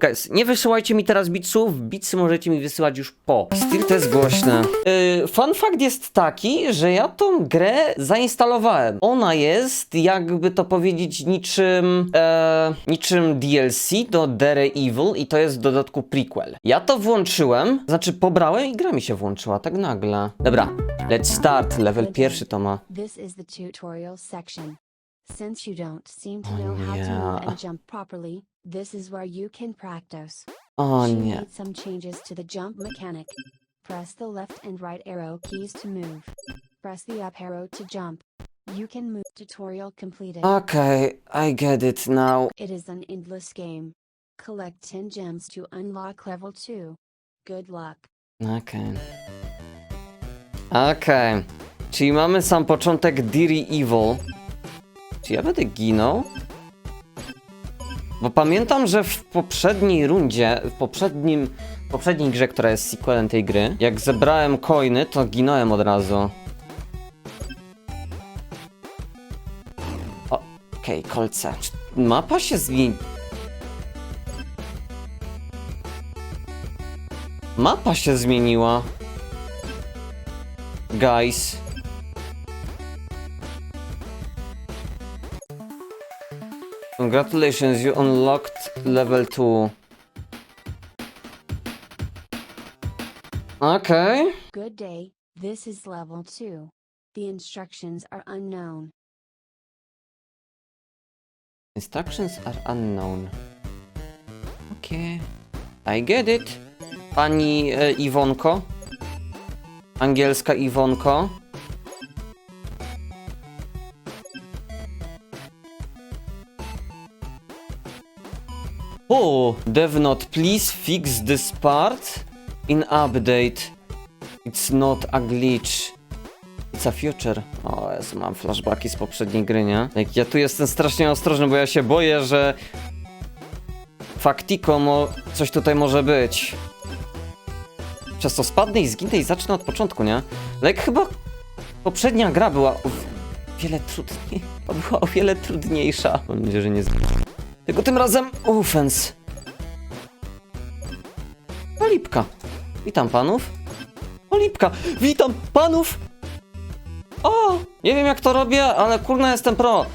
Guys, nie wysyłajcie mi teraz bitsów, bitsy możecie mi wysyłać już po. Still to jest głośne. Yy, fun fact jest taki, że ja tą grę zainstalowałem. Ona jest, jakby to powiedzieć, niczym, e, niczym DLC do Dere Evil i to jest w dodatku prequel. Ja to włączyłem, znaczy pobrałem i gra mi się włączyła, tak nagle. Dobra, let's start. Level pierwszy to ma. This is the tutorial section. Since you don't seem to know how to move and jump properly, this is where you can practice. She nie. made some changes to the jump mechanic. Press the left and right arrow keys to move. Press the up arrow to jump. You can move. Tutorial completed. Okay, I get it now. It is an endless game. Collect 10 gems to unlock level 2. Good luck. Okej. Okej. Czyli mamy sam początek Deary Evil. Czy ja będę ginął? Bo pamiętam, że w poprzedniej rundzie, w poprzednim, poprzedniej grze, która jest sequelem tej gry, jak zebrałem coiny, to ginąłem od razu. Okej, kolce. Czy mapa się zmieni... Mapa się zmieniła. Guys. Congratulations, you unlocked level 2. Okay. Good day, this is level 2. The instructions are unknown. Instructions are unknown. Okay. I get it. Pani e, Iwonko. Angielska Iwonko. Oh, dev not please fix this part in update. It's not a glitch. It's a future. O Jezu, mam flashbacki z poprzedniej gry, nie? Jak ja tu jestem strasznie ostrożny, bo ja się boję, że... Faktiko, mo... coś tutaj może być. Przez to spadnę i zginę i zacznę od początku, nie? Ale jak chyba poprzednia gra była o wiele trudniej... była o wiele trudniejsza. Mam nadzieję, że nie z... Tylko tym razem offense. Polipka. Witam panów. Polipka. Witam panów. O! Nie wiem jak to robię, ale kurna jestem pro.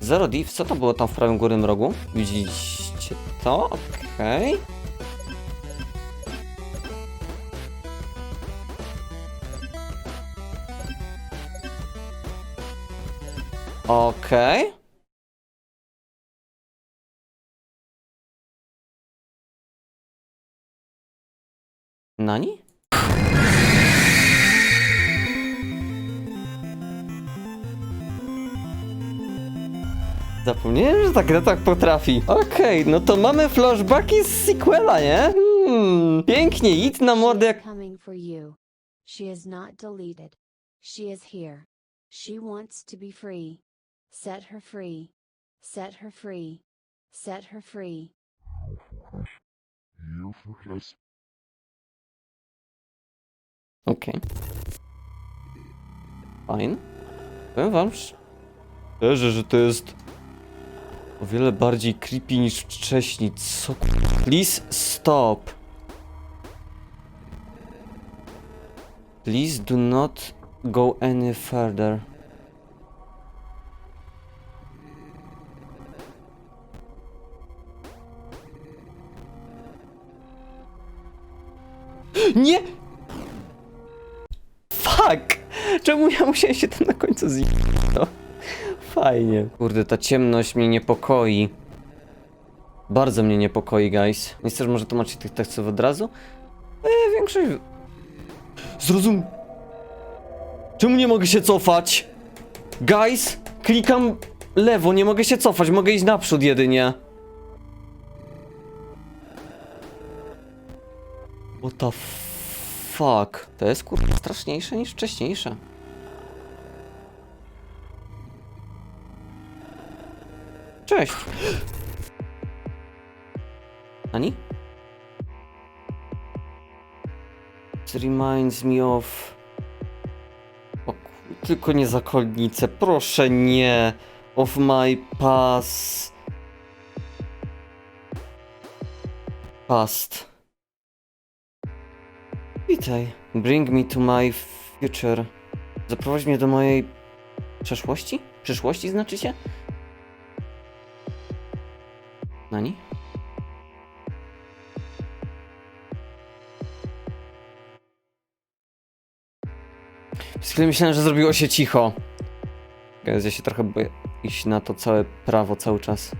Zero div, co to było tam w prawym górnym rogu? Widzicie to? Okej. Okej. Nani? Zapomniałem, że ta gra tak potrafi. Okej, no to mamy flashbacki z sequela, nie? Hmm, pięknie, idź na mordę jak... coming for you. She is not deleted. She is here. She wants to be free. Set her free. Set her free. Set her free. Okej. Fajnie. Powiem wam szczerze, że to jest o wiele bardziej creepy niż wcześniej. Co? Please stop. Please do not go any further. Nie! Fuck! Czemu ja musiałem się tam na końcu zjeść? No. Fajnie. Kurde, ta ciemność mnie niepokoi. Bardzo mnie niepokoi, guys. Nie chcesz może tłumaczyć tych tekstów od razu? Eee, większość... Zrozum... Czemu nie mogę się cofać? Guys, klikam lewo, nie mogę się cofać, mogę iść naprzód jedynie. What the fuck? To jest kurwa straszniejsze niż wcześniejsze. Cześć. Ani? It reminds me of... O, tylko nie zakonnice, proszę nie. Of my past. Past. Witaj. Bring me to my future. Zaprowadź mnie do mojej przeszłości? Przyszłości znaczy się? Nani? Przez chwilę myślałem, że zrobiło się cicho. Ja się trochę boję iść na to całe prawo cały czas.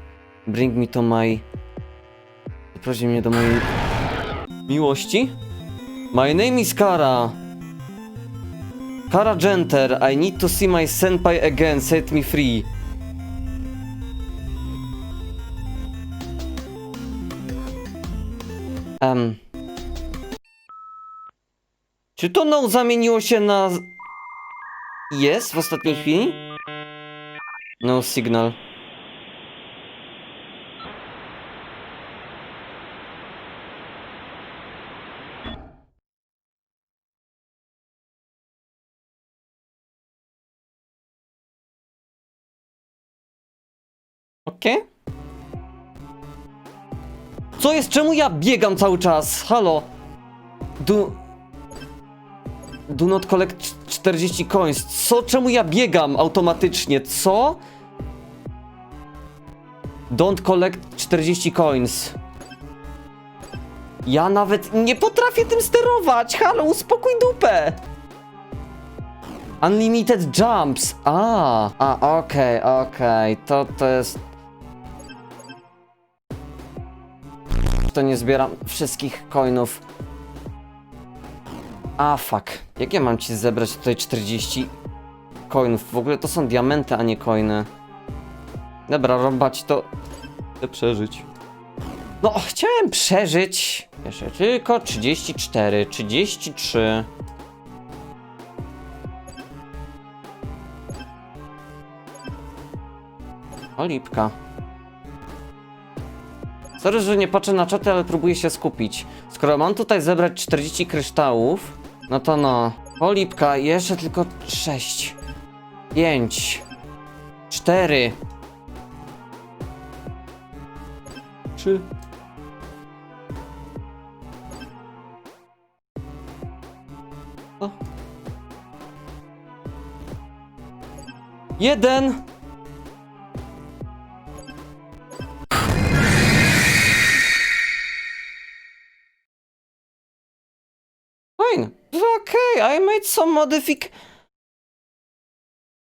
Bring me to my... Zaproś mnie do mojej... Miłości? My name is Kara. Kara Genter, I need to see my senpai again, set me free. Em. Czy to no zamieniło się na... Jest w ostatniej chwili? No signal. Co jest? Czemu ja biegam cały czas? Halo? Do... Do not collect 40 coins. Co? Czemu ja biegam automatycznie? Co? Don't collect 40 coins. Ja nawet nie potrafię tym sterować. Halo, uspokój dupę. Unlimited jumps. A, a okej, okej. To to jest to nie zbieram wszystkich coinów. A fuck. Jak ja mam ci zebrać tutaj 40 coinów? W ogóle to są diamenty, a nie coiny. Dobra, robać to. Chcę przeżyć. No, chciałem przeżyć. Jeszcze tylko 34, 33. Olipka. Sorry, że nie patrzę na czaty, ale próbuję się skupić. Skoro mam tutaj zebrać 40 kryształów, no to no. Polipka, jeszcze tylko 6. 5. 4. 3. O. Jeden. Fine. Okej, I made some modific...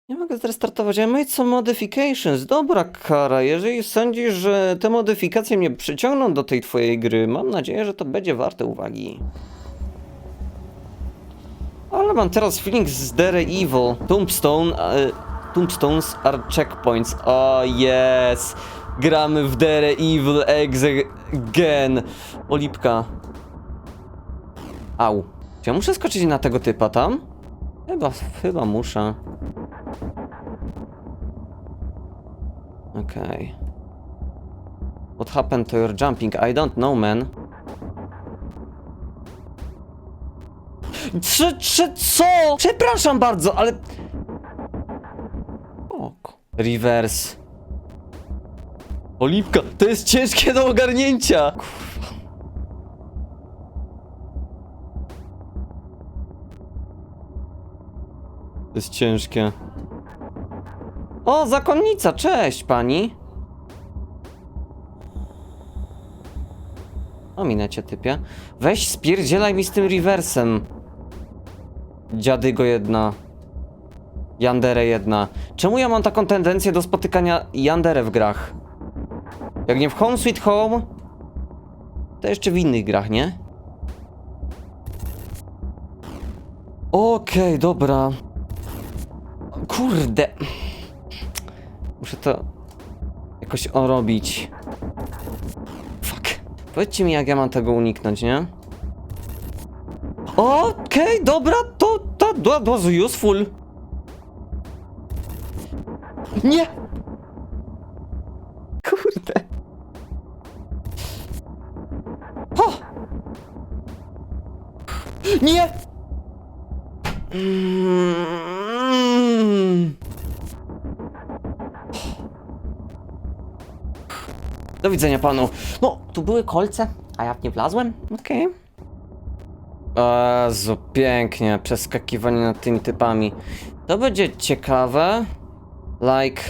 Nie mogę zrestartować. I made some modifications. Dobra, Kara, jeżeli sądzisz, że te modyfikacje mnie przyciągną do tej twojej gry, mam nadzieję, że to będzie warte uwagi. Ale mam teraz feeling z Dere Evil. Tombstone... E, tombstones are checkpoints. O, yes! Gramy w Dere Evil Exe again. Olipka. Au. Czy ja muszę skoczyć na tego typa tam? Chyba, chyba muszę. Okej. What happened to your jumping? I don't know, man. Czy, czy, co? Przepraszam bardzo, ale... Ok. Reverse. Oliwka, to jest ciężkie do ogarnięcia. Kurwa. To jest ciężkie. O, zakonnica, cześć pani. O, minecie typie. Weź spierdzielaj mi z tym reversem. Dziadygo jedna. Yandere jedna. Czemu ja mam taką tendencję do spotykania Yandere w grach? Jak nie w Home Sweet Home, to jeszcze w innych grach, nie? Okej, dobra. Kurde. Muszę to jakoś orobić. Fuck. Powiedzcie mi, jak ja mam tego uniknąć, nie? Okej, dobra, to to that was useful. Nie! Kurde. O! Nie! Mm. Do widzenia panu. No, tu były kolce, A ja w nie wlazłem? Okej. Okay. Jezu, pięknie. Przeskakiwanie nad tymi typami. To będzie ciekawe. Like...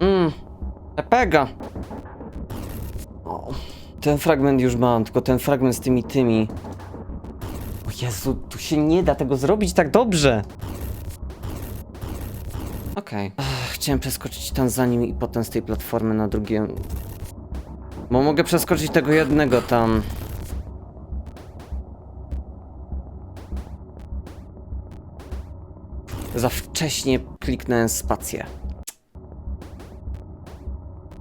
Mmm... Pega. O, ten fragment już mam, tylko ten fragment z tymi tymi. O Jezu, tu się nie da tego zrobić tak dobrze. Okej. Okay. Chciałem przeskoczyć tam za nim i potem z tej platformy na drugie. Bo mogę przeskoczyć tego jednego tam. Za wcześnie kliknąłem spację.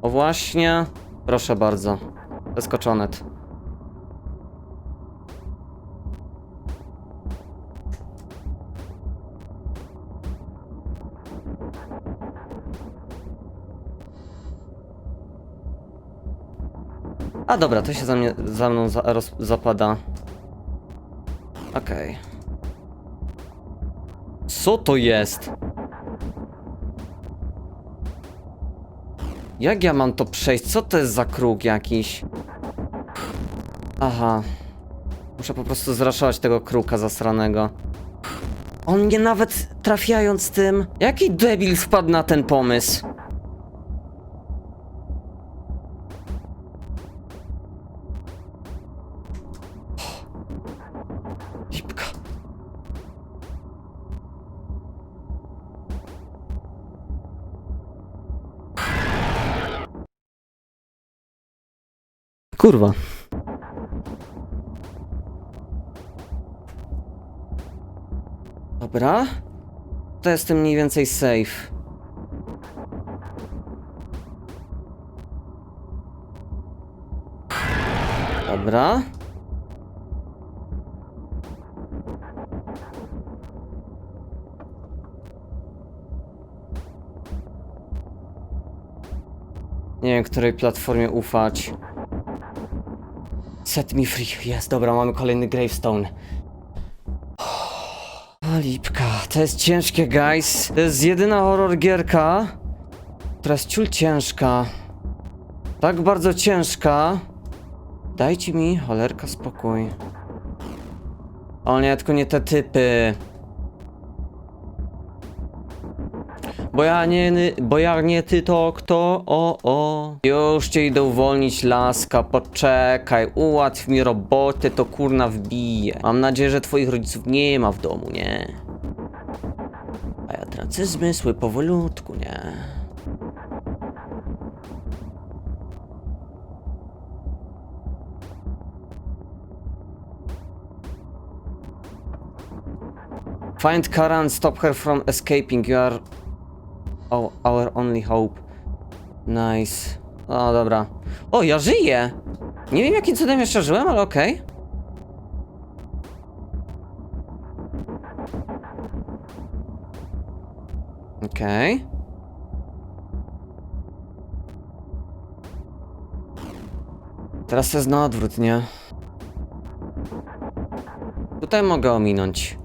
O właśnie. Proszę bardzo. Przeskoczonet. A dobra, to się za, mnie, za mną za, roz, zapada. Okej. Co to jest? Jak ja mam to przejść? Co to jest za kruk jakiś? Aha. Muszę po prostu zraszować tego kruka zasranego. On mnie nawet trafiając tym. Jaki debil wpadł na ten pomysł? Kurwa. Dobra. To jestem mniej więcej safe. Dobra. Nie wiem, której platformie ufać. Set me free. Jest, dobra, mamy kolejny gravestone. O, lipka. To jest ciężkie, guys. To jest jedyna horror gierka, która jest ciul ciężka. Tak bardzo ciężka. Dajcie mi, cholerka, spokój. O nie, tylko nie te typy. Bo ja nie, ny- bo ja nie ty to kto, o o. Już cię idę uwolnić, laska, poczekaj, ułatw mi robotę, to kurna wbije. Mam nadzieję, że twoich rodziców nie ma w domu, nie? A ja tracę zmysły powolutku, nie? Find Kara and stop her from escaping. You are our only hope. Nice. O, dobra. O, ja żyję! Nie wiem, jakim cudem jeszcze żyłem, ale okej. Okej. Teraz jest na odwrót, nie? Tutaj mogę ominąć.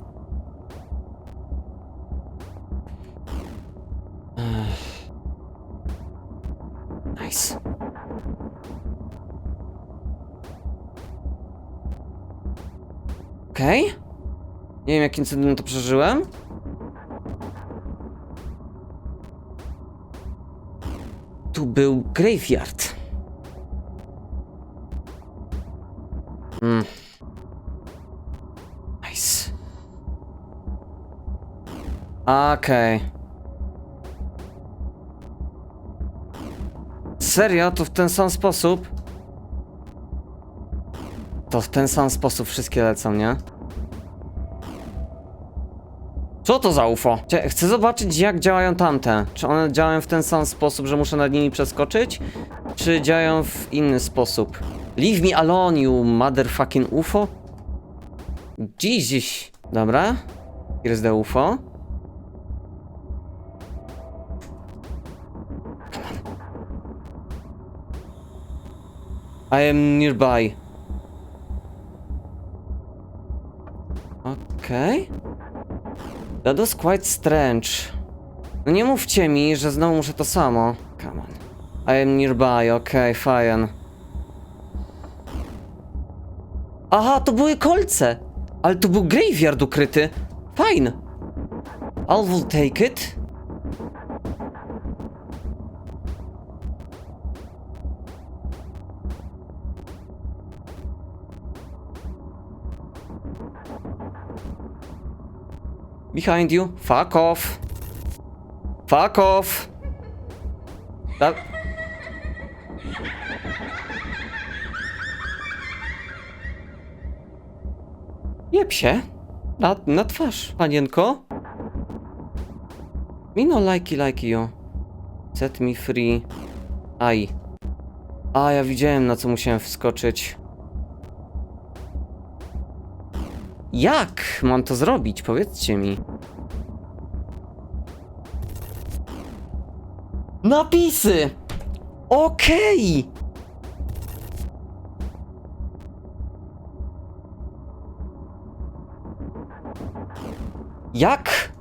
Wiem, jakim cudem to przeżyłem. Tu był graveyard. Mm. Nice. Okej. Serio? To w ten sam sposób? To w ten sam sposób wszystkie lecą, nie? Co to za UFO? Chcę zobaczyć jak działają tamte. Czy one działają w ten sam sposób, że muszę nad nimi przeskoczyć? Czy działają w inny sposób? Leave me alone, you motherfucking UFO? Dziś. Dobra. Here's the UFO. I am nearby. Okej. That was quite strange. No nie mówcie mi, że znowu muszę to samo. Come on. I am nearby, okej, fine. Aha, to były kolce! Ale to był graveyard ukryty. Fine. I will take it. Behind you. Fuck off. Fuck off. That... Jeb się. Na, na twarz, panienko. Mi no likey like you. Set me free. Aj. A, ja widziałem na co musiałem wskoczyć. Jak mam to zrobić? Powiedzcie mi. Napisy! Okej! Jak?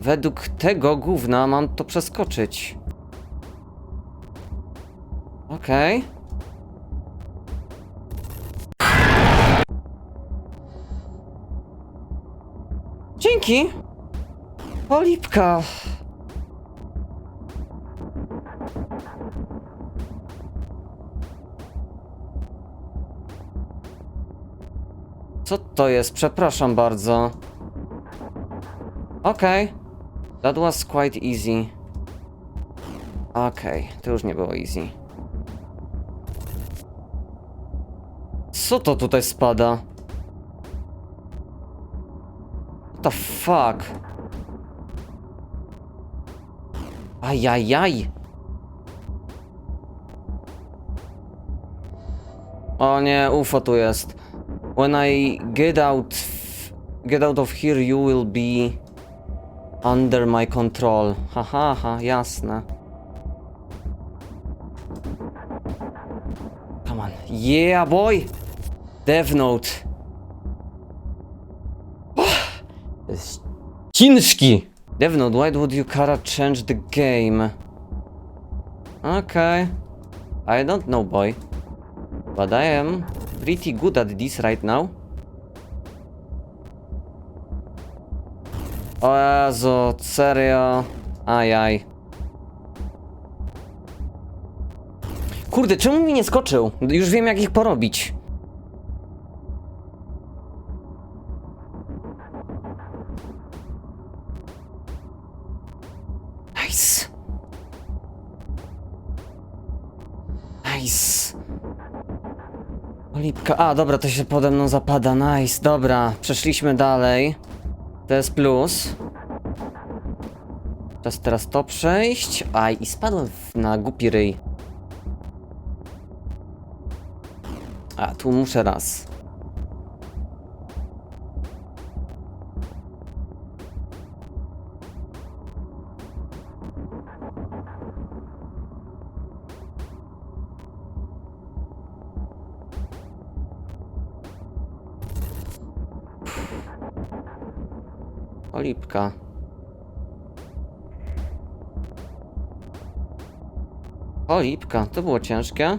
Według tego gówna mam to przeskoczyć. Okej. Dzięki! Polipka! Co to jest? Przepraszam bardzo. Okej. That was quite easy. Okej, to już nie było easy. Co to tutaj spada? The fuck? Ajajaj! O nie, UFO tu jest. When I get out, get out of here, you will be under my control. Haha, ha, jasne. Come on. Yeah, boy! Death Note. Oh, to jest Death Note, why would you Kara change the game? Okay. I don't know, boy. But I am pretty good at this right now. O Jezu, serio? Ajaj. Kurde, czemu mi nie skoczył? Już wiem jak ich porobić. Olipka. A, dobra, to się pode mną zapada. Nice, dobra. Przeszliśmy dalej. To jest plus. Czas teraz to przejść. Aj, i spadłem na głupi ryj. A, tu muszę raz. Olipka. Olipka, to było ciężkie.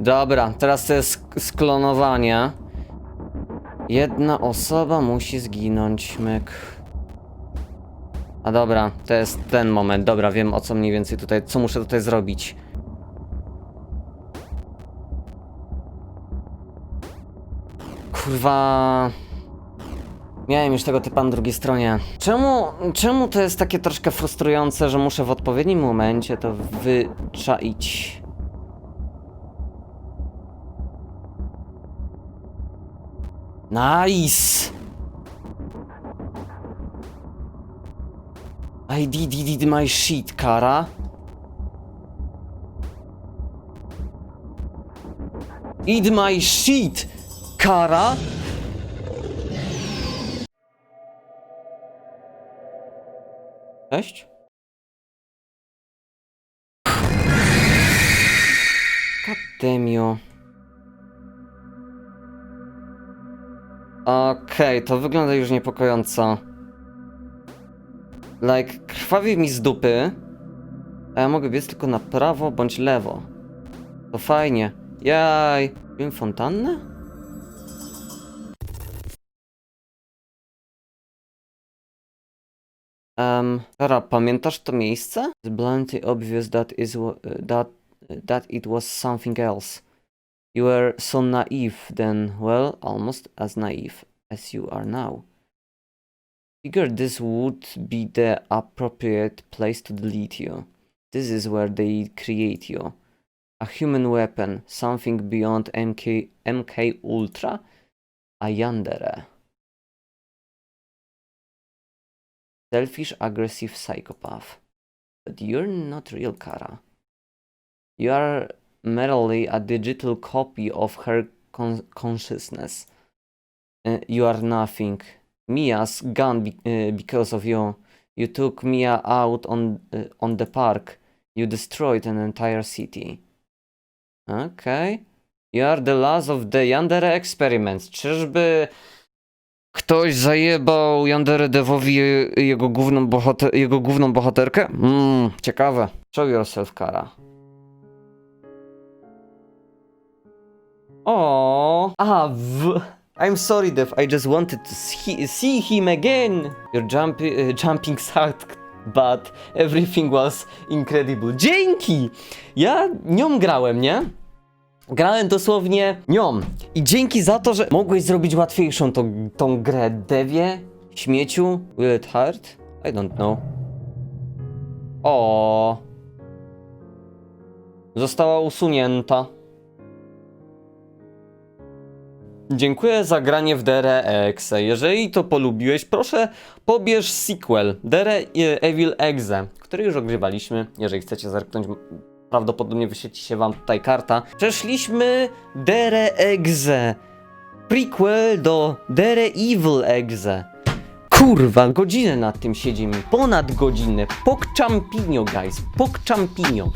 Dobra, teraz to jest sk- sklonowanie. Jedna osoba musi zginąć, myk. A dobra, to jest ten moment. Dobra, wiem o co mniej więcej tutaj, co muszę tutaj zrobić. Kurwa. Miałem już tego typa na drugiej stronie. Czemu, czemu to jest takie troszkę frustrujące, że muszę w odpowiednim momencie to wyczaić? Nice! I did, did, did my shit, Kara. Eat my shit, Kara. Cześć. Kademio. Okej, to wygląda już niepokojąco. Like, krwawi mi z dupy. A ja mogę biec tylko na prawo bądź lewo. To fajnie. Jaj. Wiem fontannę? Um, Kara, pamiętasz to miejsce? It's bluntly obvious that, is, that, that it was something else. You were so naive then, well, almost as naive as you are now. Figured this would be the appropriate place to delete you. This is where they create you. A human weapon, something beyond MK, MK Ultra? A Yandere. Selfish, aggressive psychopath. But you're not real, Kara. You are merely a digital copy of her con- consciousness. Uh, you are nothing. Mia's gone be- uh, because of you. You took Mia out on uh, on the park. You destroyed an entire city. Okay. You are the last of the Yandere experiments. Czyżby ktoś zajebał Yandere Devowi je- jego główną, bohater- jego główną bohaterkę? Mmm, ciekawe. Show yourself, Kara. O, a w. I'm sorry, Dev. I just wanted to see, see him again. Your jump, uh, jumping sucked, but everything was incredible. Dzięki! Ja nią grałem, nie? Grałem dosłownie nią. I dzięki za to, że mogłeś zrobić łatwiejszą tą, tą grę. Devie? Śmieciu? Will it hurt? I don't know. O. Została usunięta. Dziękuję za granie w Dere Exe. Jeżeli to polubiłeś, proszę pobierz sequel Dere Evil Exe, który już ogrywaliśmy. Jeżeli chcecie zerknąć, prawdopodobnie wyświetli się wam tutaj karta. Przeszliśmy Dere Exe. Prequel do Dere Evil Exe. Kurwa, godzinę nad tym siedzimy. Ponad godzinę. Pok champinio, guys. Pok champinio.